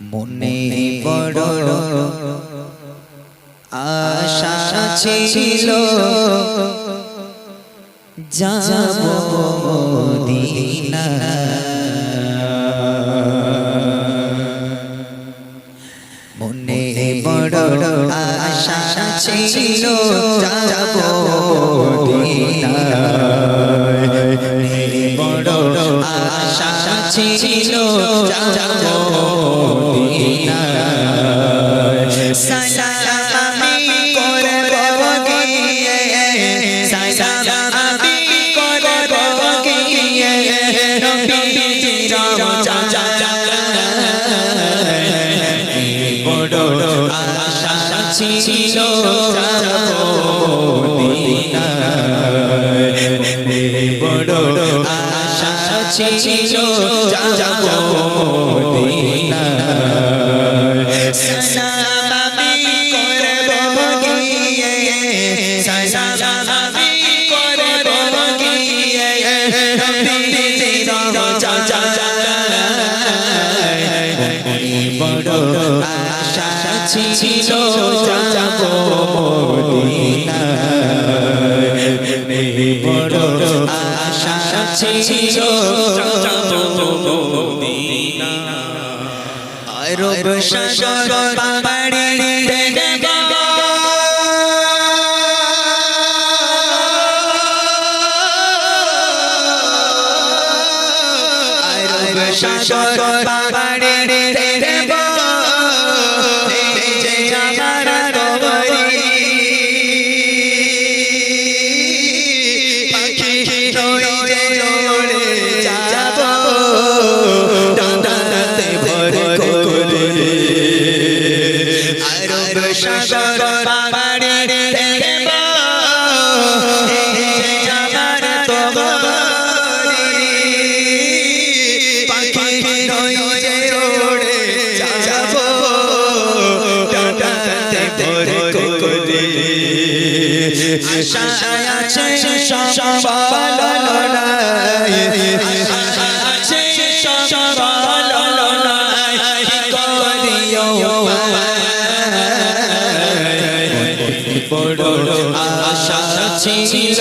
মনে বড় আশা ছিল যাব মদিনা মনে বড় আশা ছিল বড় আশা ছিল Yes. শাশ্বত ছিল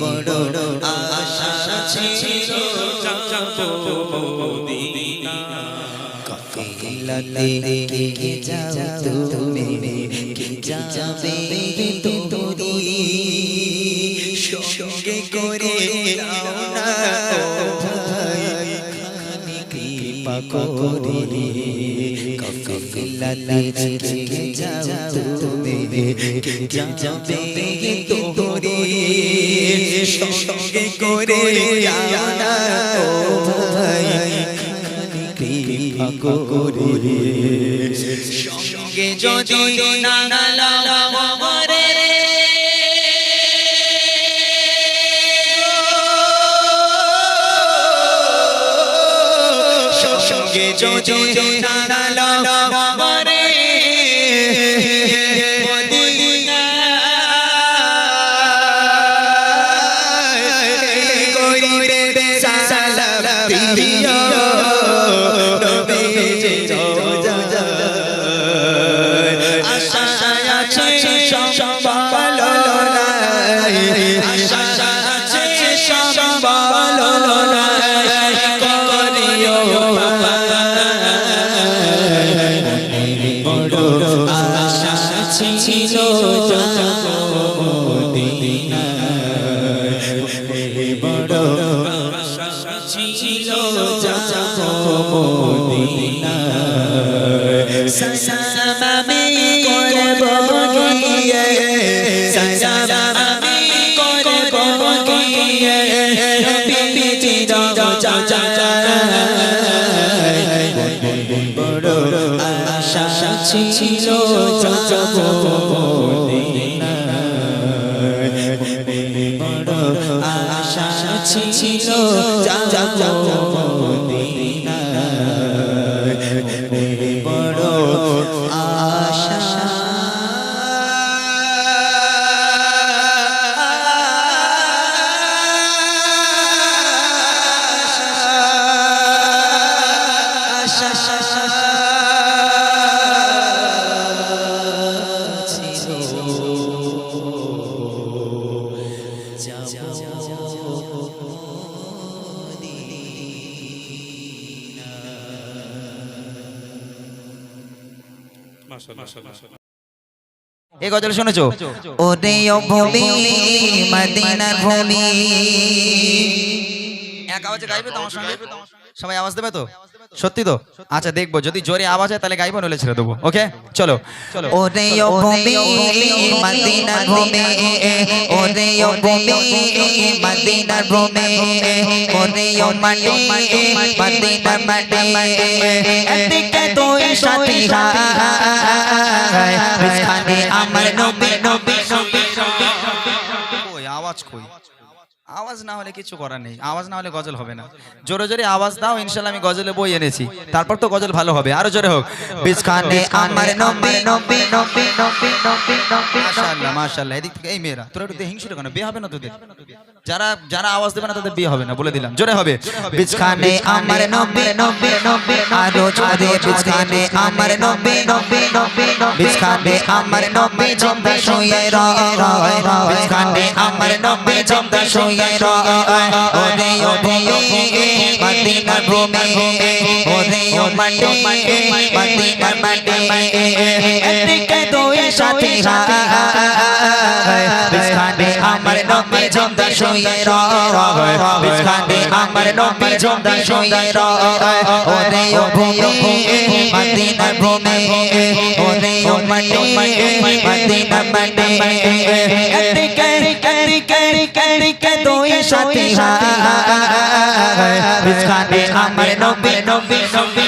বড় আশা ছিল কাফিলাতে কে যাও তুমি কে যাবে নিয়ে যাও তুমি যাবে তোরে সঙ্গে করে আনা ও ভাই কৃপা করে সঙ্গে যদি না লাগাবো সঙ্গে যোজনা লাগাবো Maria. Maria. ছিল যাব মদিনা সালাম আমি করব গিয়ে সালাম আমি করব গিয়ে নবী জি যাব ছিল যাব এই গজল শুনেছো? ওরে ভূমি মদিনার ভূমি এক আওয়াজে গাইবে তো আমার সঙ্গে? সবাই আওয়াজ দেবে তো? সত্যি তো? আচ্ছা দেখব। যদি জোরে আওয়াজ হয় তাহলে গাইবো নলে ছেড়ে দেবো। ওকে? চলো। চলো। ওরে ও ভূমি মদিনার ভূমি ওরে ও ভূমি ভূমি ওরে ও মাটি মাটি এদিকে সাথী হায় আওয়াজ না হলে কিছু করার নেই। আওয়াজ না হলে গজল হবে না। জোরে জোরে আওয়াজ দাও ইনশাল্লাহ আমি গজলে বই এনেছি। তারপর তো গজল ভালো হবে। আরও জোরে হোক। মাসাল্লাহ আমার নবী নবী নবী নবী নবী নবী মাশাআল্লাহ মাশাআল্লাহ। এদিক থেকে এই মেয়েরা। তোরা একটু হিংসুট কেন বিয়ে হবে না তোদের? যারা যারা আওয়াজ দেবে না তাদের বিয়ে হবে না বলে দিলাম জোরে হবে বিছখানে আমার নবী নবী নবী আরও জোরে বিছখানে আমার নবী নবী নবী বিছখানে আমার নবী জমদা শুয়ে রয় বিছখানে আমার নবী জমদা শুয়ে রয় ওরে ও ভূমি ভূমি ওরে ও মাটি মদিনার মাটি এদিকে দুই সাথী বিছখানে আমার নবী জমদা শুয়ে রয় বিছখানে আমার নবী জমদা শুয়ে রয় ওরে ও ভূমি মদিনার ভূমি ওরে ও মাটি মদিনার মাটি এদিকে এদিকে এদিকে দুই সাথী বিছখানে আমার নবী নবী নবী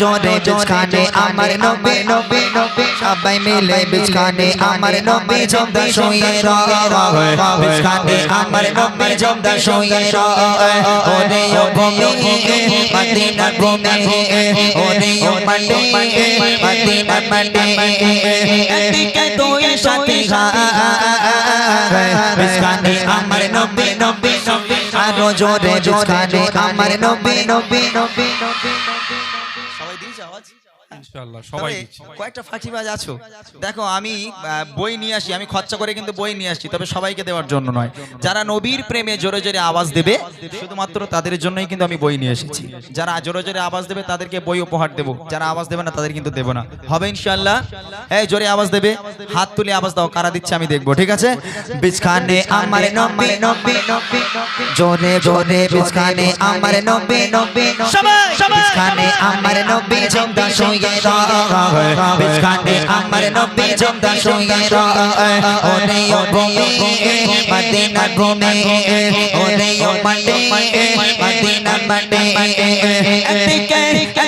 জোরে বিছখানে আমার নবী নবী নবী সবাই মিলে বিছখানে আমার নবী জমদা শুয়ে রয় বিছখানে আমার নবী জমদা শুয়ে ওরে ও ভূমি, মদিনার ভূমি ওরে ও মাটি মদিনার মাটি এদিকে দুই সাথী হায় আমার নবী নবী নবী আরও জোরে বিছখানে আমার নবী নবী নবী নবী। ইনশাআল্লাহ সবাই কয়েকটা ফাঁকিবাজ আছো। দেখো আমি বই নিয়ে আসি। আমি খরচা করে কিন্তু বই নিয়ে আসছি তবে সবাইকে দেওয়ার জন্য নয়। যারা নবীর প্রেমে জোরে জোরে আওয়াজ দেবে শুধুমাত্র তাদের জন্যই কিন্তু আমি বই নিয়ে এসেছি। যারা জোরে জোরে আওয়াজ দেবে তাদেরকে বই উপহার দেবো। যারা আওয়াজ দেবে না তাদের কিন্তু দেবো না। হবে ইনশাল্লাহ এই জোরে আওয়াজ দেবে। হাত তুলে আওয়াজ দাও কারা দিচ্ছে আমি দেখব ঠিক আছে? বিছখানে আমার নবী নবী নবী। জোরে জোরে বিছখানে আমার নবী নবী বিছখানে আমার নবী জমদা শুয়ে রয় বিছখানে আমার নবী জমদা রয় ওরে ও ভূমি মদিনার ভূমি ওরে ও মাটি মদিনার মাটি এদিকে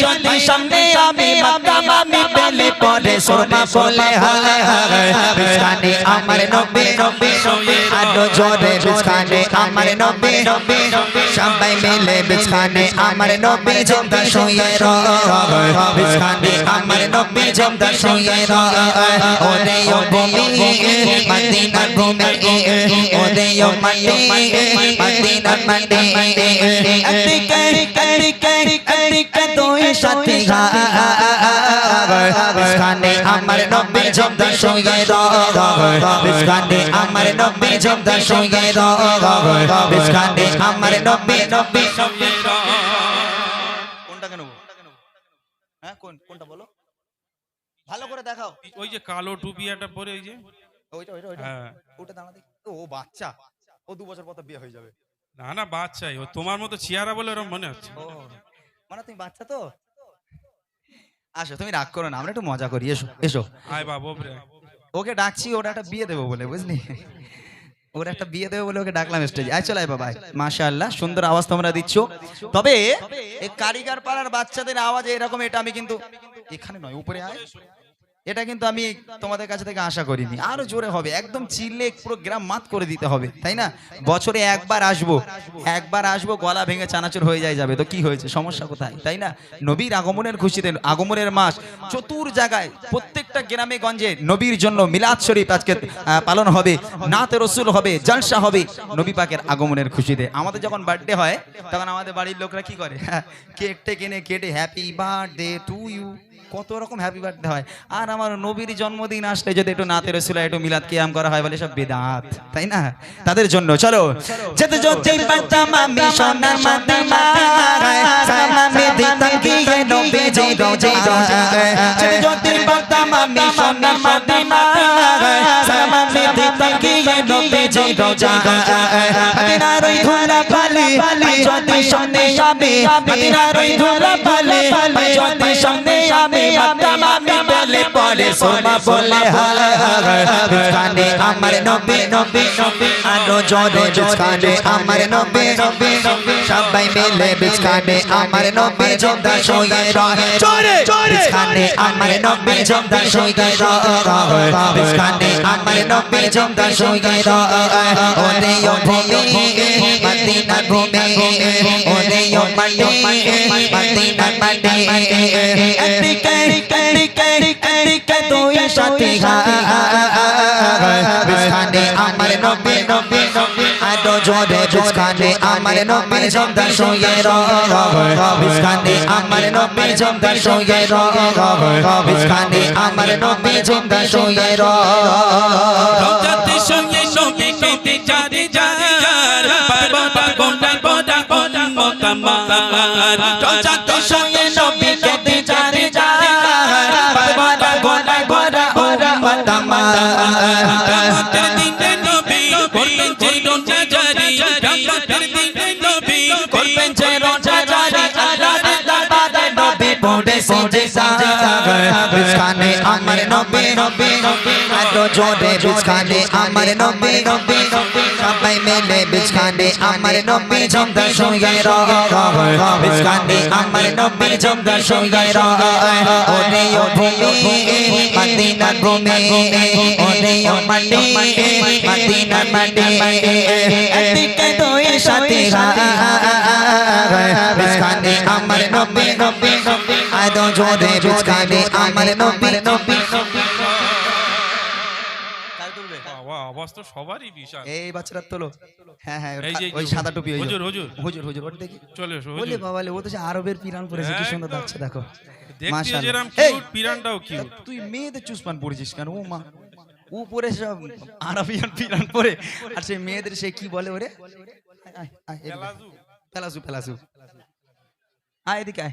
যদি সামনে আমি মাকাম আমি পেলে পরে সোনা বলে হায় হায় বিছখানে আমার নবী নবী আরও জোরে বিছখানে আমার নবী নবী সবাই মিলে বিছখানে আমার নবী জমদা শুয়ে রয় বিছখানে আমার নবী জমদা শুয়ে রয় ওরে ও ভূমি মদিনার ভূমি ওরে ও মাটি মদিনার মাটি এদিকে দুই সাথী হায় আমার নবী জমদা শুয়ে বিস্কানে আমার নবী জমদা শুয়ে বিস্কানে আমার নবী নবী কোনটাকে নেব হ্যাঁ কোন কোনটা বলো ভালো করে দেখাও ওই যে কালো টুপিয়াটা পরে ওই যে ওইটা ওইটা ওইটা হ্যাঁ ওটা দাঁড়া দেখি ও বাচ্চা ও দু বছর পর বিয়ে হয়ে যাবে না না বাচ্চাই ও তোমার মতো চেহারা বলে ওরকম মনে হচ্ছে মানে তুমি বাচ্চা তো আসো তুমি রাগ করো না আমরা একটু মজা করি এসো এসো। আয় বাবু ওকে ডাকছি ওরা একটা বিয়ে দেবো বলে বুঝলি? ওরা একটা বিয়ে দেবে বলে ওকে ডাকলাম স্টেজে আয় চলাই বাবা মাশাআল্লাহ সুন্দর আওয়াজ তোমরা দিচ্ছ। তবে এই কারিগর পাড়ার বাচ্চাদের আওয়াজ এরকম এটা আমি কিন্তু এখানে নয় উপরে আয়। এটা কিন্তু আমি তোমাদের কাছে থেকে আশা করিনি। আরও জোরে হবে। একদম চিল্লে পুরো গ্রাম মাত করে দিতে হবে, তাই না? বছরে একবার আসব। একবার আসব, গলা ভেঙে চানাচুর হয়ে যায় যাবে। তো কি হয়েছে? সমস্যা কোথায়? তাই না? নবীর আগমনের খুশিতে, আগমনের মাস, চতুর জায়গায়, প্রত্যেকটা গ্রামে গঞ্জে নবীর জন্য মিলাদ শরীফ আজকে পালন হবে। নাতে রসুল হবে, জলসা হবে নবী পাকের আগমনের খুশিতে। আমাদের যখন বার্থডে হয়, তখন আমাদের বাড়ির লোকরা কি করে? কেকটে কিনে কেটে হ্যাপি বার্থডে টু ইউ কত রকম হ্যাপি বার্থডে হয়। আর আমার নবীর জন্মদিন আসলে যদি একটু নাতে রসুল একটু মিলাদ কিয়াম করা হয় বলে সব বেদাত, তাই না? তাদের জন্য, চলো। যেতে যদি পারতাম আমি সোনার মাদিনা সালামে দিতাম গিয়ে নবীজি রোজা যেতে যদি পারতাম আমি সোনার মাদিনা সালামে দিতাম গিয়ে নবীজি রোজা মদিনার ওই ধুলা পালে যদি সামনে আমি মদিনার ওই ধুলা পালে যদি সামনে আমি মাতাম আমি বলে পড়ে সোমা বলে বিস্কানে আমার নবী নবী নবী আরও জোরে বিস্কানে আমার নবী নবী নবী সবাই মিলে বিস্কানে আমার নবী জমদা শুয়ে রহে জোরে বিস্কানে আমার নবী জমদা শুয়ে রহে বিস্কানে আমার নবী জমদা শুয়ে রহে ওরে ও ভূমি মদিনা ভূমি ওরে ও মাটি মদিনা মাটি দুই সাথী বিস্কানে আমার নবী নবী নবী জোরে বিস্কানে আমার নবী জমদা শুয়ে রহে আমার নবী জমদা শুয়ে রহে আমার নবী জমদা শুয়ে সঙ্গে সঙ্গে কেটে চারে যার পার্বতা গোন্ডা গোন্ডা গোন্ডা মোতামার রাতের দিনে নবী করবেন যে রোজা জারি রাতের দিনে নবী করবেন যে রোজা জারি আল্লাহর দরবারে নবী পড়ে পড়ে বিস্কানে আমার নবী নবী জোরে বিস্কানে আমার নবী নবী সবাই মিলে বিস্কানে আমার নবী জমদা শুয়ে রহে বিস্কানে আমার নবী জমদা শুয়ে রহে ওরে ও ভূমি মদিনা ভূমি, ওরে ও মাটি মদিনা মাটি। এদিকে দুই সাথী বিস্কানে আমার নবী নবী আরও জোরে বিস্কানে আমার নবী নবী তো সবারই বিশাল। এই বাচ্চারা তোলো। হ্যাঁ হ্যাঁ ওই সাদা টুপি ওই হুজুর, হুজুর। হুজুর হুজুর ওটা দেখি। চলে এসো বলে বাবা ও তো সে আরবের পিরান পরেছে কি সুন্দর। লাগছে দেখো। মাশাআল্লাহ। যেরকম কিউট পিরানটাও কিউট তুই মেয়েদের চুসপান পড়েছিস কেন? ও মা ও পরে সব আরবিয়ান পিরান পরে। আর সেই মেয়েদের সে কি বলে ওরে? এদিকে। পেলাসু পেলাসু আয় এদিকে আয়।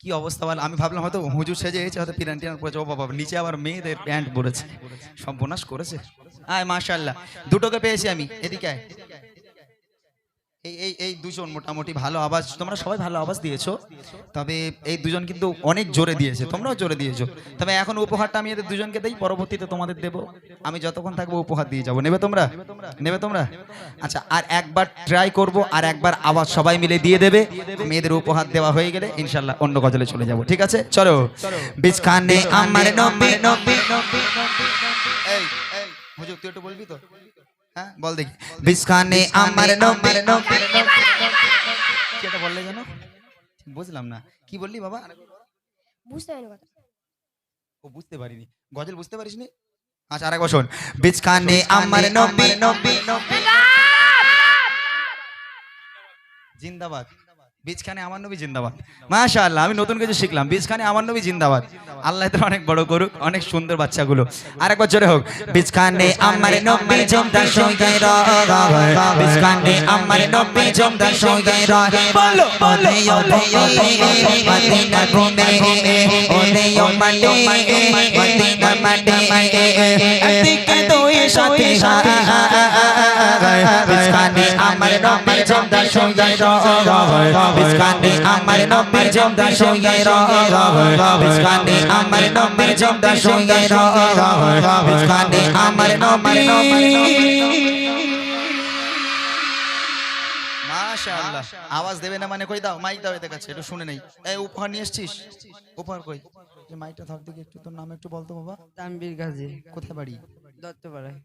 কি অবস্থা বল? আমি ভাবলাম হয়তো হুজুর সেজে এসেছে হয়তো পিরান টিরান পরেছে ও বাবা। নিচে আবার মেয়েদের প্যান্ট পরেছে। সব বোনাস করেছে। আয়, মাশাআল্লাহ। দুটোকে পেয়েছি আমি। এদিকে আয়। এই এই এই দুজন মোটামুটি ভালো আওয়াজ তোমরা সবাই ভালো আওয়াজ দিয়েছ তবে এই দুজন কিন্তু অনেক জোরে দিয়েছে তোমরাও জোরে দিয়েছ তবে এখন উপহারটা আমি এদের দুজনকে দেই পরবর্তীতে তোমাদের দেবো আমি যতক্ষণ থাকব উপহার দিয়ে যাব নেবে তোমরা নেবে তোমরা আচ্ছা আর একবার ট্রাই করব আর একবার আওয়াজ সবাই মিলে দিয়ে দেবে মেয়েদের উপহার দেওয়া হয়ে গেলে ইনশাল্লাহ অন্য গজলে চলে যাব ঠিক আছে চলো বিস্কানে আমার নবী নবী নবী এই এই হুজুর তুই একটু বলবি তো হ্যাঁ বল দেখি। আমার নবী কি এটা বললে জানো বুঝলাম না। কি বললি বাবা? বুঝতে পারিনি কথা ও বুঝতে পারিনি। গজল বুঝতে পারিসনি? আচ্ছা আরেকবার শোন। বিস্কানে আমার নবী নবী নবী জিন্দাবাদ। বীজখানে আমার নবী জিন্দাবাদ মাশাআল্লাহ আমি নতুন কিছু শিখলাম বীজখানে আমার নবী জিন্দাবাদ আল্লাহ তো অনেক বড় করুক অনেক সুন্দর বাচ্চাগুলো আরেকবার জোরে হোক বিছখানে আমার নবী জমদা সঙ্গে রয় বিছখানে আমার নবী জমদা সঙ্গে বলো বলো মদিনা ঘুমে ওলে মাটি মদিনা মাটি একদিকে দুই সাথী বিছখানে আমার নবী জমদা সঙ্গে রয় বিছখানে আমার নবী জমদা সঙ্গে রয় বিছখানে আমার নবী জমদা সঙ্গে রয় বিছখানে আমার নবী মাশাআল্লাহ। আওয়াজ দেবে না মানে কই দাও মাইক দাও এদের কাছে একটু শুনে নেই। এই উপহার নিয়ে এসেছিস? উপহার কই? যে মাইকটা থাক দেখি একটু তোর নাম একটু বলতো বাবা। তানবীর গাজী। কোথায় বাড়ি? দত্তপাড়ায়।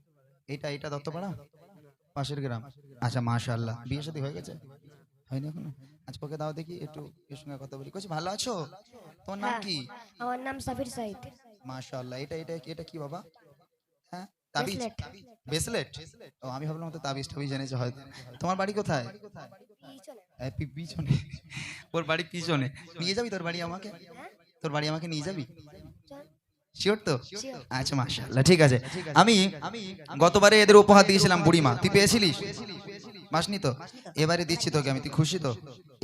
এটা এটা দত্তপাড়া? পাশের গ্রাম। আচ্ছা মাশাআল্লাহ। বিয়ে শাদী হয়ে গেছে? হয়নি এখনও? আচ্ছা ওকে দাও দেখি একটু এর সঙ্গে কথা বলি। কইছি ভালো আছো? তোমার নাম হ্যাঁ। কি? আমার নাম সাফির সাইদ। মাশাআল্লাহ এটা এটা এটা কি বাবা? হ্যাঁ তাবিজ। ব্রেসলেট। ও আমি ভাবলাম তো তাবিজ টাবিজ জেনেছে হয়তো। তোমার বাড়ি কোথায়? পিছনে। পিছনে। ওর বাড়ি পিছনে। নিয়ে যাবি তোর বাড়ি আমাকে? তোর বাড়ি আমাকে নিয়ে যাবি? শিওর তো? আচ্ছা মাশাআল্লাহ ঠিক আছে। আমি গতবারে এদের উপহার দিয়েছিলাম বুড়িমা। তুই পেয়েছিলিস? মাসনি তো? এবারে দিচ্ছি তোকে আমি তুই খুশি তো?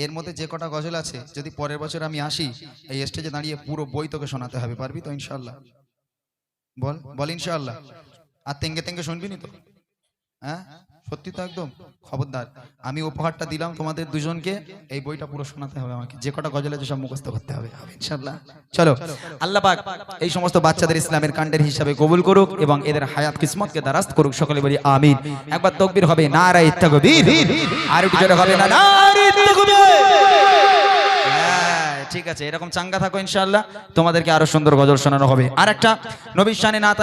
এর মধ্যে যে কটা গজল আছে, যদি পরের বছর আমি আসি, এই স্টেজে দাঁড়িয়ে পুরো বই তোকে শোনাতে হবে, পারবি তো ইনশাল্লাহ বল বল ইনশাল্লাহ আর তেঙ্গে তেঙ্গে শুনবি নি তো? হ্যাঁ? সত্যি তো একদম খবরদার। আমি উপহারটা দিলাম তোমাদের দুজনকে এই বইটা পুরো শোনাতে হবে আমাকে। যে কটা গজল আছে সব মুখস্থ করতে হবে। ইনশাল্লাহ চলো আল্লাহ পাক এই সমস্ত বাচ্চাদের ইসলামের কাণ্ডের হিসাবে কবুল করুক এবং এদের হায়াত কিসমতকে দারাস্ত করুক সকলে বলি আমিন। একবার তকবির হবে নারায়ে তাকবীর। আর একটু জোরে হবে না হ্যাঁ, ঠিক আছে এরকম চাঙ্গা থাকো ইনশাআল্লাহ। তোমাদেরকে আরও সুন্দর গজল শোনানো হবে। আর একটা নবীর শানে না